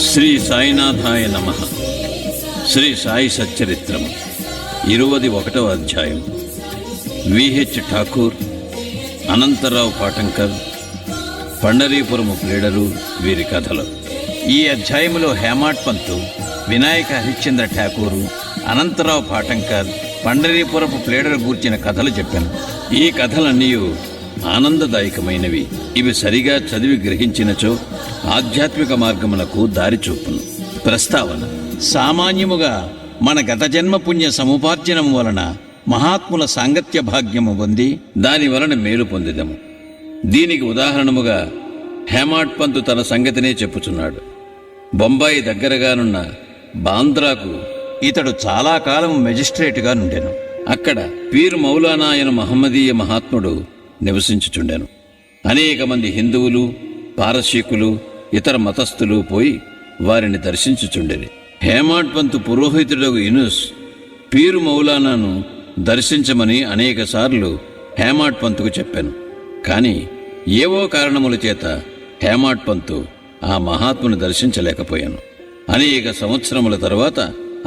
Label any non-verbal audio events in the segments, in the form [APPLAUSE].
శ్రీ సాయినాథాయ నమ. శ్రీ సాయి సచ్చరిత్రం ఇరువది ఒకటవ అధ్యాయం. విహెచ్ ఠాకూర్ అనంతరావు పాటంకర్ పండరీపురము ప్లేడరు వీరి కథలు. ఈ అధ్యాయములో హేమాట్ పంతు వినాయక హరిశ్చంద్ర ఠాకూరు అనంతరావు పాటంకర్ పండరీపురపు ప్లేడరు గూర్చిన కథలు చెప్పాను. ఈ కథలన్నీ ఆనందదాయకమైనవి. ఇవి సరిగా చదివి గ్రహించినచో ఆధ్యాత్మిక మార్గములకు దారి చూపును ప్రస్తావన సామాన్యముగా మన గత జన్మ పుణ్య సముపార్జనము వలన మహాత్ముల సాంగత్య భాగ్యము పొంది దాని వలన మేలు పొందిదము. దీనికి ఉదాహరణముగా హేమాట్ పంతు తన సంగతినే చెప్పుచున్నాడు. బొంబాయి దగ్గరగానున్న బాంద్రాకు ఇతడు చాలా కాలం మెజిస్ట్రేట్గా నుండెను. అక్కడ పీర్ మౌలానాయన మహమ్మదీయ మహాత్ముడు నివసించుచుండెను. అనేక మంది హిందువులు పారసీకులు ఇతర మతస్థులు పోయి వారిని దర్శించుచుండేది హేమాడ్పంతు పురోహితుడగు ఇనుస్ పీరు మౌలానాను దర్శించమని అనేకసార్లు హేమాడ్ పంతుకు చెప్పాను. కానీ ఏవో కారణముల చేత హేమాడ్ పంతు ఆ మహాత్ముని దర్శించలేకపోయాను. అనేక సంవత్సరముల తర్వాత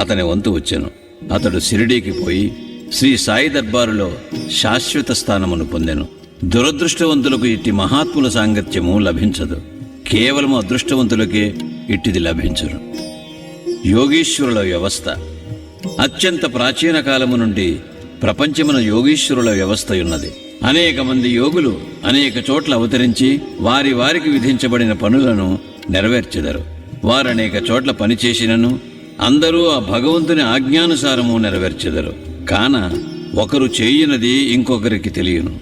అతని వంతు వచ్చాను. అతడు షిరిడీకి పోయి శ్రీ సాయి దర్బారులో శాశ్వత స్థానమును పొందాను. దురదృష్టవంతులకు ఇట్టి మహాత్ముల సాంగత్యము లభించదు. కేవలం అదృష్టవంతులకే ఇట్టిది లభించరు యోగీశ్వరుల వ్యవస్థ. అత్యంత ప్రాచీన కాలము నుండి ప్రపంచమున యోగీశ్వరుల వ్యవస్థ ఉన్నది అనేక మంది యోగులు అనేక చోట్ల అవతరించి వారి వారికి విధించబడిన పనులను నెరవేర్చెదరు. వారు అనేక చోట్ల పనిచేసినను అందరూ ఆ భగవంతుని ఆజ్ఞానుసారము నెరవేర్చెదరు. కాన ఒకరు చేయనది ఇంకొకరికి తెలియను.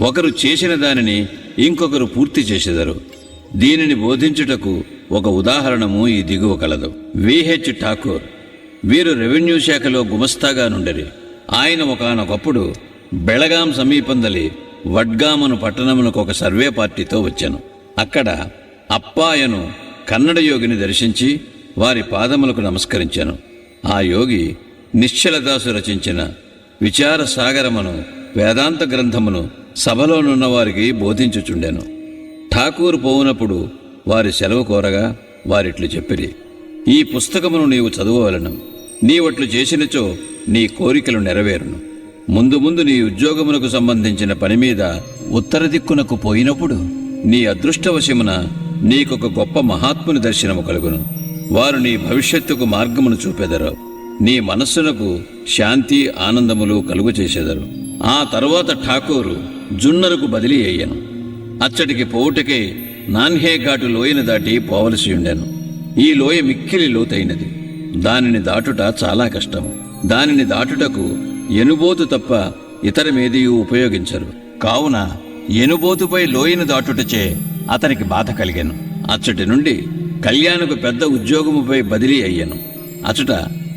ఒకరు చేసిన దానిని ఇంకొకరు పూర్తి చేసేదరు. దీనిని బోధించుటకు ఒక ఉదాహరణము ఈ దిగువ కలదు. విహెచ్ ఠాకూర్ వీరు రెవెన్యూ శాఖలో గుమస్తాగా నుండరి. ఆయన ఒకనొకప్పుడు బెళగాం సమీపందలి వడ్గామను పట్టణమునకు ఒక సర్వే పార్టీతో వచ్చాను. అక్కడ అప్పాయను కన్నడ యోగిని దర్శించి వారి పాదములకు నమస్కరించాను. ఆ యోగి నిశ్చలదాసు రచించిన విచార సాగరమును వేదాంత గ్రంథమును సభలోనున్న వారికి బోధించుచుండెను. ఠాకూర్ పోవునప్పుడు వారి సెలవు కోరగా వారిట్లు చెప్పిరి. ఈ పుస్తకమును నీవు చదవవలను. నీవట్లు చేసినచో నీ కోరికలు నెరవేరును. ముందు ముందు నీ ఉద్యోగమునకు సంబంధించిన పని మీద ఉత్తర దిక్కునకు పోయినప్పుడు నీ అదృష్టవశమున నీకొక గొప్ప మహాత్ముని దర్శనము కలుగును. వారు నీ భవిష్యత్తుకు మార్గమును చూపెదరు. నీ మనస్సునకు శాంతి ఆనందములు కలుగు చేసేదరు. ఆ తరువాత ఠాకూరు జున్నరుకు బదిలీ అయ్యాను. అచ్చటికి పోవుటకే నాన్హేఘాటు లోయను దాటి పోవలసి ఉండెను. ఈ లోయ మిక్కిలి లోతైనది. దానిని దాటుట చాలా కష్టం దానిని దాటుటకు ఎనుబోతు తప్ప ఇతరమేదీ ఉపయోగించరు. కావున ఎనుబోతుపై లోయను దాటుటచే అతనికి బాధ కలిగాను. అచ్చటి నుండి కళ్యాణకు పెద్ద ఉద్యోగముపై బదిలీ అయ్యాను. అచ్చట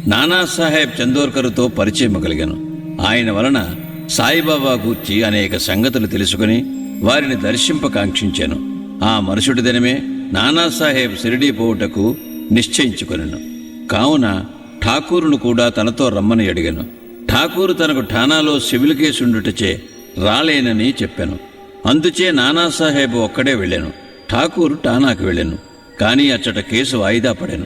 నానాసాహెబ్ చందోర్కర్తో పరిచయం కలిగాను. ఆయన వలన సాయిబాబా గూర్చి అనేక సంగతులు తెలుసుకుని వారిని దర్శింపకాంక్షించాను ఆ మరుసటి దినమే నానాసాహెబ్ షిరిడీ పోవుటకు నిశ్చయించుకొనెను. కావున ఠాకూరును కూడా తనతో రమ్మని అడిగాను. ఠాకూరు తనకు ఠానాలో సివిల్ కేసుండుటచే రాలేనని చెప్పాను. అందుచే నానాసాహెబ్ ఒక్కడే వెళ్ళాను. ఠాకూరు ఠానాకు వెళ్ళాను. కానీ అచ్చట కేసు వాయిదా పడాను.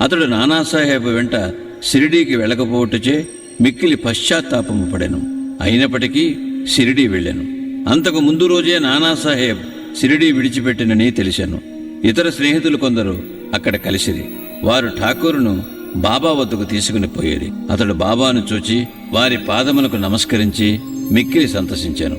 అతడు నానాసాహెబ్ వెంట షిరిడీకి వెళ్ళకపోవటచే మిక్కిలి పశ్చాత్తాపము పడాను. అయినప్పటికీ షిరిడీ వెళ్ళాను. అంతకు ముందు రోజే నానాసాహెబ్ షిరిడీ విడిచిపెట్టినని తెలిశాను. ఇతర స్నేహితులు కొందరు అక్కడ కలిసిరి. వారు ఠాకూరును బాబా వద్దకు తీసుకుని పోయేది. అతడు బాబాను చూచి వారి పాదములకు నమస్కరించి మిక్కిలి సంతసించాను.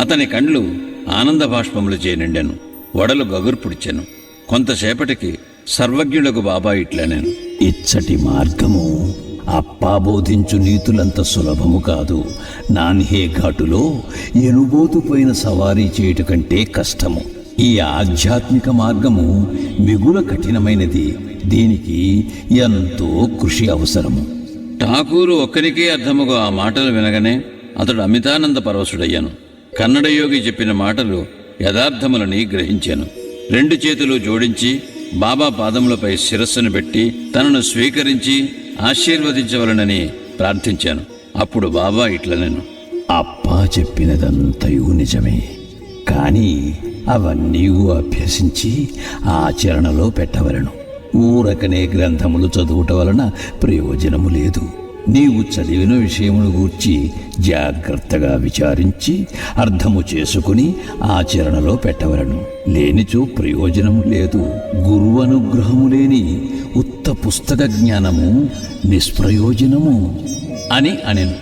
అతని కండ్లు ఆనంద బాష్పములు చేయనిండాను వడలు గగుర్పుడిచాను కొంతసేపటికి సర్వజ్ఞులకు బాబా ఇట్లనేను. ఇచ్చటి మార్గము అప్పా బోధించు నీతులంత సులభము కాదు. నాన్హే ఘాటులో ఎనుబోతుపోయిన సవారీ చేయుట కంటే కష్టము. ఈ ఆధ్యాత్మిక మార్గము మిగుల కఠినమైనది. దీనికి ఎంతో కృషి అవసరము. ఠాకూరు ఒక్కరికే అర్థముగా ఆ మాటలు వినగానే అతడు అమితానంద పరవశుడయ్యాను. కన్నడ యోగి చెప్పిన మాటలు యథార్థములని గ్రహించాను. రెండు చేతులు జోడించి బాబా పాదములపై శిరస్సును పెట్టి తనను స్వీకరించి ఆశీర్వదించవలనని ప్రార్థించాను. అప్పుడు బాబా ఇట్లనెను అప్పా చెప్పినదంతయు నిజమే కానీ అవన్నీ అభ్యసించి ఆచరణలో పెట్టవలను. ఊరకనే గ్రంథములు చదువుట వలన ప్రయోజనము లేదు. నీవు చదివిన విషయమును గూర్చి జాగ్రత్తగా విచారించి అర్థము చేసుకుని ఆచరణలో పెట్టవలను. లేనిచో ప్రయోజనము లేదు. గురువనుగ్రహము లేని ఉత్త పుస్తక జ్ఞానము నిష్ప్రయోజనము అని అనెను.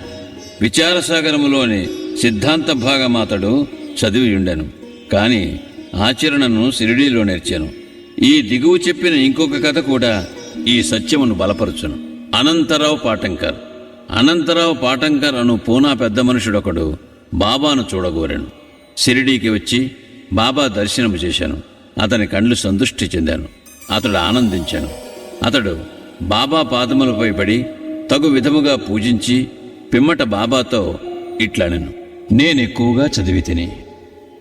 విచారసాగరములోని సిద్ధాంత భాగం అతడు చదివి ఉండెను ఆచరణను సిరిడీలో నేర్చాను. ఈ దిగువ చెప్పిన ఇంకొక కథ కూడా ఈ సత్యమును బలపరచును. అనంతరావు పాటంకర్. అనంతరావు పాటంకర్ అను పూనా పెద్ద మనుషుడొకడు బాబాను చూడగోరాను. సిరిడీకి వచ్చి బాబా దర్శనము చేశాను. అతని కండ్లు సంతృష్టి చెందాను. అతడు ఆనందించాను. అతడు బాబా పాదములపై పడి తగు విధముగా పూజించి పిమ్మట బాబాతో ఇట్లాడాను నేనెక్కువగా చదివి తిని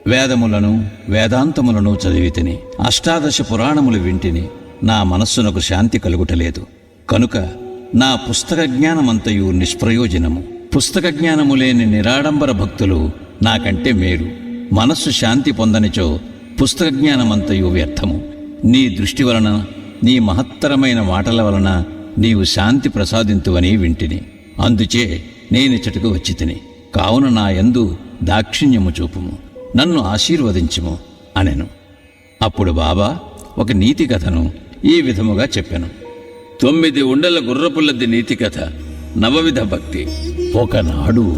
వేదములను వేదాంతములను చదివి తిని అష్టాదశ పురాణములు వింటిని నా మనస్సునకు శాంతి కలుగుటలేదు. కనుక నా పుస్తక జ్ఞానమంతయు నిష్ప్రయోజనము. పుస్తక జ్ఞానము లేని నిరాడంబర భక్తులు నాకంటే మేలు. మనస్సు శాంతి పొందనిచో పుస్తక జ్ఞానమంతయు వ్యర్థము. నీ దృష్టి వలన నీ మహత్తరమైన మాటల వలన నీవు శాంతి ప్రసాదింతువని వింటిని. అందుచే నేనిచ్చటకు వచ్చి తిని కావున నా యందు దాక్షిణ్యము చూపుము. నన్ను ఆశీర్వదించుము అనెను. అప్పుడు బాబా ఒక నీతి కథను ఈ విధముగా చెప్పాను. తొమ్మిది ఉండల గుర్రపుల్లది నీతి కథ నవవిధ భక్తి. ఒకనాడు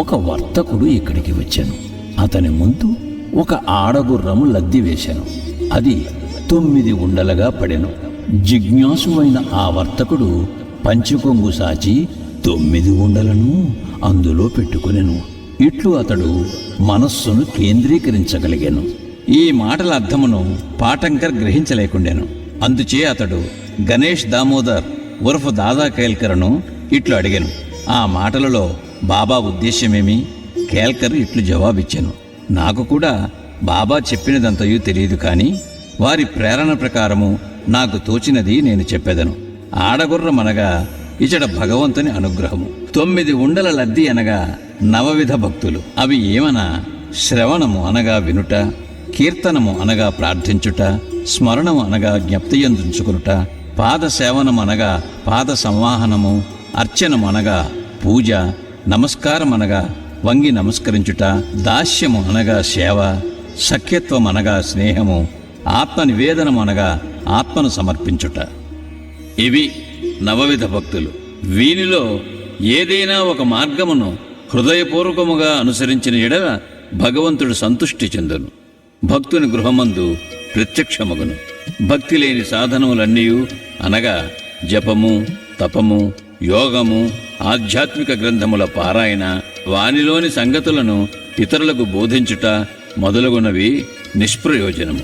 ఒక వర్తకుడు ఇక్కడికి వచ్చాను. అతని ముందు ఒక ఆడగుర్రము లద్ది వేశాను. అది తొమ్మిది ఉండలుగా పడెను. జిజ్ఞాసువైన ఆ వర్తకుడు పంచకొంగు సాచి తొమ్మిది ఉండలను అందులో పెట్టుకునేను. ఇట్లు అతడు మనస్సును కేంద్రీకరించగలిగాను. ఈ మాటల అర్థమును పాటంకర్ గ్రహించలేకుండాను. అందుచే అతడు గణేష్ దామోదర్ ఉర్ఫ్ దాదా కేల్కర్ను ఇట్లు అడిగాను. ఆ మాటలలో బాబా ఉద్దేశ్యమేమి? కేల్కర్ ఇట్లు జవాబిచ్చాను. నాకు కూడా బాబా చెప్పినదంతయు తెలియదు కానీ వారి ప్రేరణ ప్రకారము నాకు తోచినది నేను చెప్పెదను. ఆడగుర్రమనగా ఇచట భగవంతుని అనుగ్రహము. తొమ్మిది ఉండల లద్ది అనగా నవవిధ భక్తులు. అవి ఏమనా శ్రవణము అనగా వినుట కీర్తనము అనగా ప్రార్థించుట స్మరణం అనగా జ్ఞప్తియందుంచుకునుట పాద సేవనం అనగా పాద సంవాహనము అర్చనమనగా పూజ నమస్కారం అనగా వంగి నమస్కరించుట దాస్యము అనగా సేవ సఖ్యత్వం అనగా స్నేహము ఆత్మ నివేదనమనగా ఆత్మను సమర్పించుట. ఇవి నవవిధ భక్తులు. వీనిలో ఏదైనా ఒక మార్గమును హృదయపూర్వకముగా అనుసరించిన ఎడల భగవంతుడు సంతుష్టి చెందును. భక్తుని గృహమందు ప్రత్యక్షమగును. భక్తి లేని సాధనములన్నీ అనగా జపము తపము యోగము ఆధ్యాత్మిక గ్రంథముల పారాయణ వానిలోని సంగతులను ఇతరులకు బోధించుట మొదలగునవి నిష్ప్రయోజనము.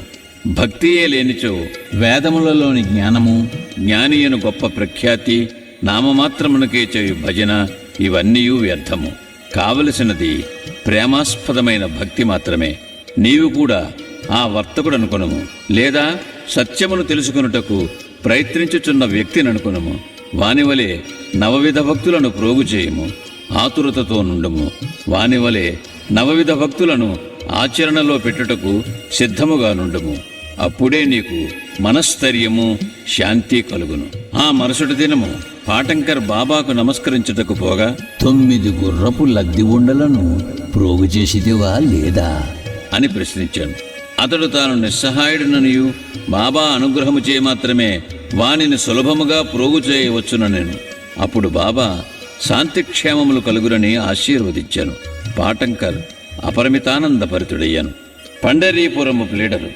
భక్తియే లేనిచో వేదములలోని జ్ఞానము జ్ఞానియను గొప్ప ప్రఖ్యాతి నామమాత్రమునకే చేయు భజన ఇవన్నీ వ్యర్థము. కావలసినది ప్రేమాస్పదమైన భక్తి మాత్రమే. నీవు కూడా ఆ వర్తకుడు అనుకునము లేదా సత్యమును తెలుసుకొనుటకు ప్రయత్నించుచున్న వ్యక్తిని అనుకునము వానివలే నవవిధ భక్తులను ప్రోగు చేయము ఆతురతతో నుండుము. వానివలే నవవిధ భక్తులను ఆచరణలో పెట్టుటకు సిద్ధముగా నుండుము. అప్పుడే నీకు మనస్థైర్యము శాంతి కలుగును. ఆ మరుసటి దినము పాటంకర్ బాబాకు నమస్కరించుటకు పోగా తొమ్మిది గుర్రపు లద్ది ఉండలను ప్రోగు చేసిదివా లేదా? అని ప్రశ్నించాను. అతడు తాను నిస్సహాయుడుననియు బాబా అనుగ్రహము చే మాత్రమే వానిని సులభముగా ప్రోగు చేయవచ్చున నేను. అప్పుడు బాబా శాంతిక్షేమములు కలుగురని ఆశీర్వదించాను. పాటంకర్ అపరిమితానందభరితుడయ్యాను. పండరీపురము ప్లీడరు.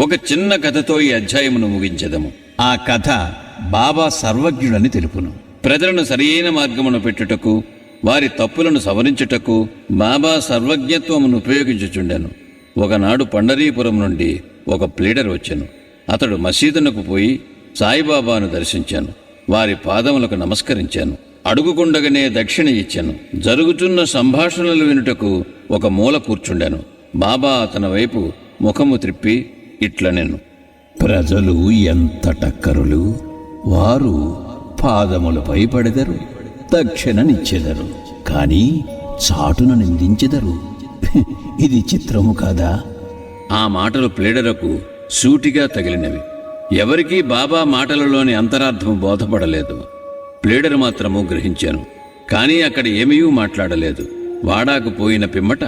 ఒక చిన్న కథతో ఈ అధ్యాయమును ముగించెదము. ఆ కథ బాబా సర్వజ్ఞుడని తెలుపును. ప్రజలను సరియైన మార్గమును పెట్టుటకు వారి తప్పులను సవరించుటకు బాబా సర్వజ్ఞత్వమును ఉపయోగించుచుండెను. ఒకనాడు పండరీపురం నుండి ఒక ప్లీడర్ వచ్చాను. అతడు మసీదునకు పోయి సాయిబాబాను దర్శించాను. వారి పాదములకు నమస్కరించాను. అడుగుకుండగానే దక్షిణ ఇచ్చాను. జరుగుతున్న సంభాషణలు వినుటకు ఒక మూల కూర్చుండాను. బాబా అతని వైపు ముఖము త్రిప్పి ఇట్లనెను. ప్రజలు ఎంత టక్కరులు వారు పాదములపై పడెదరు దక్షిణనిచ్చెదరు కానీ చాటున నిందించెదరు. [LAUGHS] ఇది చిత్రము కాదా? ఆ మాటలు ప్లేడరకు సూటిగా తగిలినవి. ఎవరికీ బాబా మాటలలోని అంతరార్థం బోధపడలేదు. ప్లేడర్ మాత్రము గ్రహించాను. కానీ అక్కడ ఏమీ మాట్లాడలేదు. వాడాకు పోయిన పిమ్మట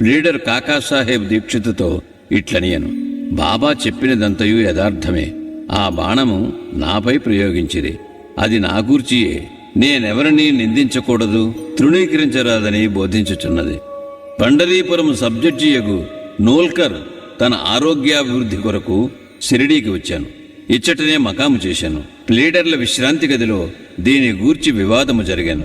ప్లీడర్ కాకాసాహెబ్ దీక్షితుతో ఇట్లనియను. బాబా చెప్పినదంతయు యథార్థమే. ఆ బాణము నాపై ప్రయోగించిది అది నా గూర్చియే నేనెవరినీ నిందించకూడదు తృణీకరించరాదని బోధించుచున్నది. పండరీపురం సబ్జడ్జియగు నోల్కర్ తన ఆరోగ్యాభివృద్ధి కొరకు షిరిడీకి వచ్చాను. ఇచ్చటనే మకాము చేశాను. ప్లీడర్ల విశ్రాంతి గదిలో దీని గూర్చి వివాదము జరిగాను.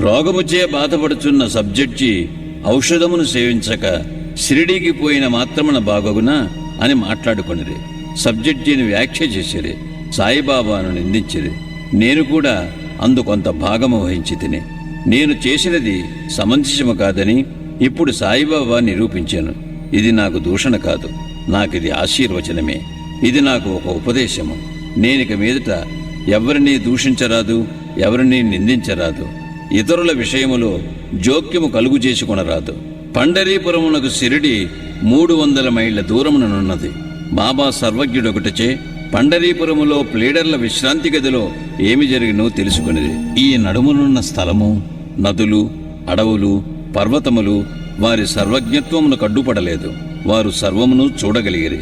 రోగముచే బాధపడుచున్న సబ్జడ్జి ఔషధమును సేవించక షిరిడీకి పోయిన మాత్రమున బాగోగునా అని మాట్లాడుకొనిరి. సబ్జడ్జిని వ్యాఖ్య చేసిరి. సాయిబాబాను నిందించిరి. నేను కూడా అందు కొంత భాగము వహించి తిని నేను చేసినది సమంజసము కాదని ఇప్పుడు సాయిబాబా నిరూపించాను. ఇది నాకు దూషణ కాదు నాకిది ఆశీర్వచనమే. ఇది నాకు ఒక ఉపదేశము. నేనిక మీదట ఎవరినీ దూషించరాదు ఎవరినీ నిందించరాదు. ఇతరుల విషయములో జోక్యము కలుగు చేసుకొనరాదు. పండరీపురమునకు సిరిడి మూడు వందల మైళ్ళ దూరముననున్నది. బాబా సర్వజ్ఞుడొకటచే పండరీపురములో ప్లేడర్ల విశ్రాంతి గదిలో ఏమి జరిగినో తెలుసుకునేది. ఈ నడుమునున్న స్థలము నదులు అడవులు పర్వతములు వారి సర్వజ్ఞత్వమును కడ్డుపడలేదు. వారు సర్వమును చూడగలిగిరి.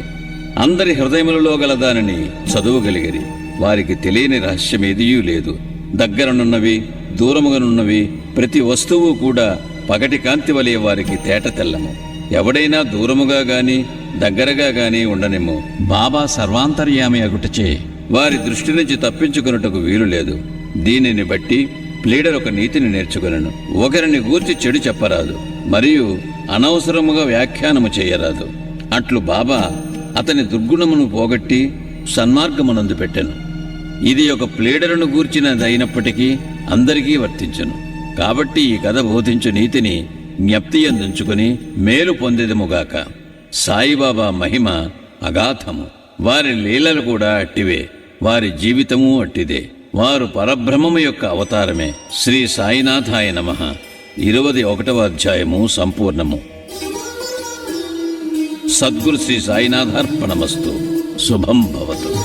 అందరి హృదయములలో గల దానిని చదువగలిగిరి. వారికి తెలియని రహస్యమేదియూ లేదు. దగ్గరనున్నవి దూరముగానున్నవి ప్రతి వస్తువు కూడా పగటి కాంతి వలె వారికి తేట తెల్లము. ఎవడైనా దూరముగా గాని దగ్గరగా గాని ఉండనిమ్ము. బాబా సర్వాంతర్యామి అగుటచే వారి దృష్టి నుంచి తప్పించుకొనుటకు వీలు లేదు. దీనిని బట్టి ప్లీడర్ ఒక నీతిని నేర్చుకునను. ఒకరిని గూర్చి చెడు చెప్పరాదు మరియు అనవసరముగా వ్యాఖ్యానము చేయరాదు. అట్లు బాబా అతని దుర్గుణమును పోగొట్టి సన్మార్గమునందు పెట్టెను. ఇది ఒక ప్లీడరును గూర్చినదైనప్పటికీ అందరికీ వర్తించను. కాబట్టి ఈ కథ బోధించు నీతిని జ్ఞప్తి అందించుకుని మేలు పొందేదముగాక సాయిబాబా మహిమ అగాధము. వారి లీలలు కూడా అట్టివే. వారి జీవితము అట్టిదే. వారు పరబ్రహ్మము యొక్క అవతారమే. శ్రీ సాయినాథాయ నమ. ఇరవది ఒకటవ అధ్యాయము సంపూర్ణము. సద్గురు శ్రీ సాయినాథార్పణమస్తు. శుభం భవతు.